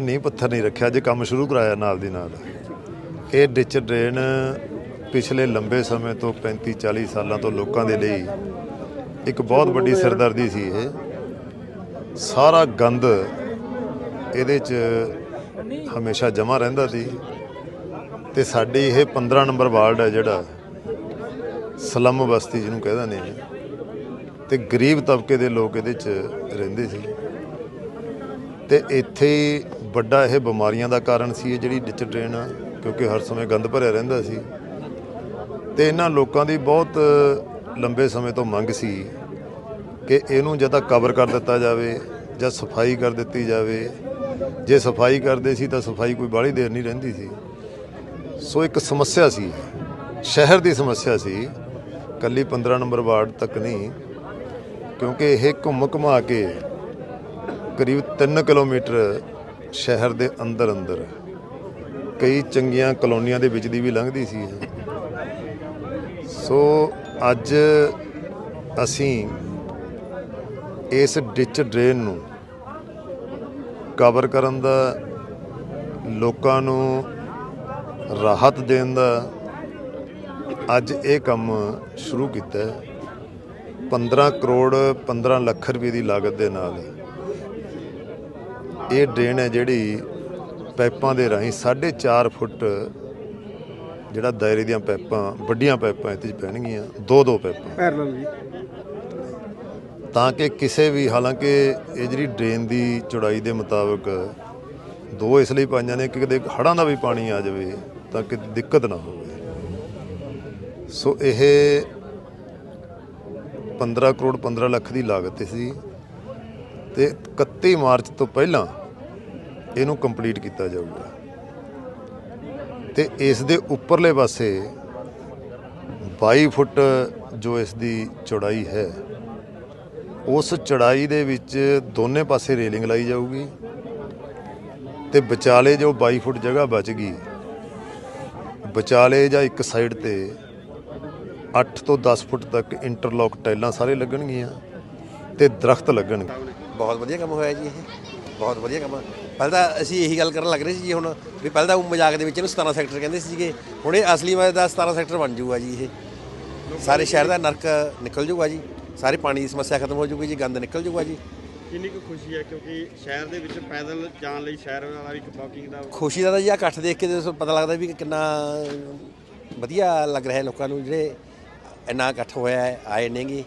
ਨੀਂਹ ਪੱਥਰ ਨਹੀਂ ਰੱਖਿਆ ਜੇ ਕੰਮ ਸ਼ੁਰੂ ਕਰਾਇਆ ਨਾਲ ਦੀ ਨਾਲ। ਇਹ ਡਿਚ ਡਰੇਨ ਪਿਛਲੇ ਲੰਬੇ ਸਮੇਂ ਤੋਂ 35 40 ਸਾਲਾਂ ਤੋਂ ਲੋਕਾਂ ਦੇ ਲਈ ਇੱਕ ਬਹੁਤ ਵੱਡੀ ਸਿਰਦਰਦੀ ਸੀ ਇਹ। ਸਾਰਾ ਗੰਦ ਇਹਦੇ 'ਚ ਹਮੇਸ਼ਾ ਜਮ੍ਹਾਂ ਰਹਿੰਦਾ ਸੀ। ਤੇ ਸਾਡੀ ਇਹ 15 ਨੰਬਰ ਵਾਰਡ ਹੈ ਜਿਹੜਾ ਸਲਮ ਬਸਤੀ ਜਿਹਨੂੰ ਕਹਿੰਦੇ ਨੇ। ਤੇ ਗਰੀਬ ਤਬਕੇ ਦੇ ਲੋਕ ਇਹਦੇ 'ਚ ਰਹਿੰਦੇ ਸੀ। ਤੇ ਇੱਥੇ ਵੱਡਾ ਇਹ ਬਿਮਾਰੀਆਂ ਦਾ ਕਾਰਨ ਸੀ, ਇਹ ਜਿਹੜੀ ਡਿਚ ਡਰੇਨ ਆ, ਕਿਉਂਕਿ ਹਰ ਸਮੇਂ ਗੰਦ ਭਰਿਆ ਰਹਿੰਦਾ ਸੀ। ਤੇ ਇਹਨਾਂ ਲੋਕਾਂ ਦੀ ਬਹੁਤ ਲੰਬੇ ਸਮੇਂ ਤੋਂ ਮੰਗ ਸੀ ਕਿ ਇਹਨੂੰ ਜਾਂ ਤਾਂ ਕਵਰ ਕਰ ਦਿੱਤਾ ਜਾਵੇ ਜਾਂ ਸਫ਼ਾਈ ਕਰ ਦਿੱਤੀ ਜਾਵੇ। ਜੇ ਸਫ਼ਾਈ ਕਰਦੇ ਸੀ ਤਾਂ ਸਫ਼ਾਈ ਕੋਈ ਬਾਹਲੀ ਦੇਰ ਨਹੀਂ ਰਹਿੰਦੀ ਸੀ। ਸੋ ਇੱਕ ਸਮੱਸਿਆ ਸੀ, ਸ਼ਹਿਰ ਦੀ ਸਮੱਸਿਆ ਸੀ, ਕੱਲੀ 15 ਨੰਬਰ ਵਾਰਡ ਤੱਕ ਨਹੀਂ, ਕਿਉਂਕਿ ਇਹ ਘੁੰਮ ਘੁਮਾ ਕੇ ਕਰੀਬ 3 ਕਿਲੋਮੀਟਰ ਸ਼ਹਿਰ ਦੇ ਅੰਦਰ ਅੰਦਰ ਕਈ ਚੰਗੀਆਂ ਕਲੋਨੀਆਂ ਦੇ ਵਿੱਚ ਦੀ ਵੀ ਲੰਘਦੀ ਸੀ ਸੋ ਅੱਜ ਅਸੀਂ ਇਸ ਡਿਚ ਡਰੇਨ ਨੂੰ ਕਵਰ ਕਰਨ ਦਾ, ਲੋਕਾਂ ਨੂੰ ਰਾਹਤ ਦੇਣ ਦਾ ਅੱਜ ਇਹ ਕੰਮ ਸ਼ੁਰੂ ਕੀਤਾ ਹੈ। 15 ਕਰੋੜ 15 ਲੱਖ ਰੁਪਏ ਦੀ ਲਾਗਤ ਦੇ ਨਾਲ। ਇਹ ਡਰੇਨ ਹੈ ਜਿਹੜੀ ਪਾਈਪਾਂ ਦੇ ਰਾਹੀਂ 4.5 ਫੁੱਟ ਜਿਹੜਾ ਦਾਇਰੇ ਦੀਆਂ ਪਾਈਪਾਂ ਵੱਡੀਆਂ ਪਾਈਪਾਂ ਇੱਥੇ 'ਚ ਪੈਣਗੀਆਂ ਦੋ ਦੋ ਪਾਈਪਾਂ। ਪੈਰਲਲ ਜੀ। ਤਾਂ ਕਿ ਕਿਸੇ ਵੀ ਹਾਲਾਂਕਿ ਇਹ ਜਿਹੜੀ ਡਰੇਨ ਦੀ ਚੌੜਾਈ ਦੇ ਮੁਤਾਬਕ ਦੋ ਇਸ ਲਈ ਪਾਈਆਂ ਨੇ ਕਿ ਕਿਤੇ ਹੜ੍ਹਾਂ ਦਾ ਵੀ ਪਾਣੀ ਆ ਜਾਵੇ ਤਾਂ ਕਿ ਦਿੱਕਤ ਨਾ ਹੋਵੇ। ਸੋ ਇਹ 15 ਕਰੋੜ 15 ਲੱਖ ਦੀ ਲਾਗਤ ਸੀ। ਤੇ 31 ਮਾਰਚ ਤੋਂ ਪਹਿਲਾਂ ਇਹਨੂੰ ਕੰਪਲੀਟ ਕੀਤਾ ਜਾਊਗਾ। ਤੇ ਇਸ ਦੇ ਉੱਪਰਲੇ ਪਾਸੇ 22 ਫੁੱਟ ਜੋ ਇਸ ਦੀ ਚੌੜਾਈ ਹੈ, ਉਸ ਚੜਾਈ ਦੇ ਵਿੱਚ ਦੋਨੇ ਪਾਸੇ ਰੇਲਿੰਗ ਲਾਈ ਜਾਊਗੀ ਤੇ ਵਿਚਾਲੇ ਜੋ 22 ਫੁੱਟ ਜਗ੍ਹਾ ਬਚ ਗਈ, ਵਿਚਾਲੇ ਜਾਂ ਇੱਕ ਸਾਈਡ ਤੇ 8 ਤੋਂ 10 ਫੁੱਟ ਤੱਕ ਇੰਟਰਲੌਕ ਟਾਈਲਾਂ ਸਾਰੇ ਲੱਗਣਗੀਆਂ ਤੇ ਦਰਖਤ ਲੱਗਣਗੇ। ਬਹੁਤ ਵਧੀਆ ਕੰਮ ਹੋਇਆ ਜੀ ਇਹ। ਬਹੁਤ ਵਧੀਆ ਕੰਮ। ਪਹਿਲਾਂ ਤਾਂ ਅਸੀਂ ਇਹੀ ਗੱਲ ਕਰਨ ਲੱਗ ਰਹੇ ਸੀ ਜੀ ਹੁਣ ਵੀ ਪਹਿਲਾਂ ਤਾਂ ਉਹ ਮਜ਼ਾਕ ਦੇ ਵਿੱਚ ਇਹਨੂੰ 17 ਸੈਕਟਰ ਕਹਿੰਦੇ ਸੀਗੇ। ਹੁਣ ਇਹ ਅਸਲੀ ਮਜ਼ੇ ਦਾ 17 ਸੈਕਟਰ ਬਣ ਜਾਊਗਾ ਜੀ ਇਹ। ਸਾਰੇ ਸ਼ਹਿਰ ਦਾ ਨਰਕ ਨਿਕਲ ਜਾਊਗਾ ਜੀ। ਸਾਰੇ ਪਾਣੀ ਦੀ ਸਮੱਸਿਆ ਖਤਮ ਹੋ ਜਾਊਗੀ ਜੀ ਗੰਦ ਨਿਕਲ ਜਾਊਗਾ ਜੀ। ਕਿੰਨੀ ਕੁ ਖੁਸ਼ੀ ਹੈ ਕਿਉਂਕਿ ਸ਼ਹਿਰ ਦੇ ਵਿੱਚ ਪੈਦਲ ਜਾਣ ਲਈ ਸ਼ਹਿਰ ਵਾਲਾ ਵੀ ਇੱਕ ਵਾਕਿੰਗ ਦਾ ਖੁਸ਼ੀ ਦਾ ਤਾਂ ਜੀ ਆ ਇਕੱਠ ਦੇਖ ਕੇ ਪਤਾ ਲੱਗਦਾ ਵੀ ਕਿੰਨਾ ਵਧੀਆ ਲੱਗ ਰਿਹਾ ਲੋਕਾਂ ਨੂੰ ਜਿਹੜੇ ਇੰਨਾ ਇਕੱਠ ਹੋਇਆ ਹੈ ਆਏ ਨੇਗੇ।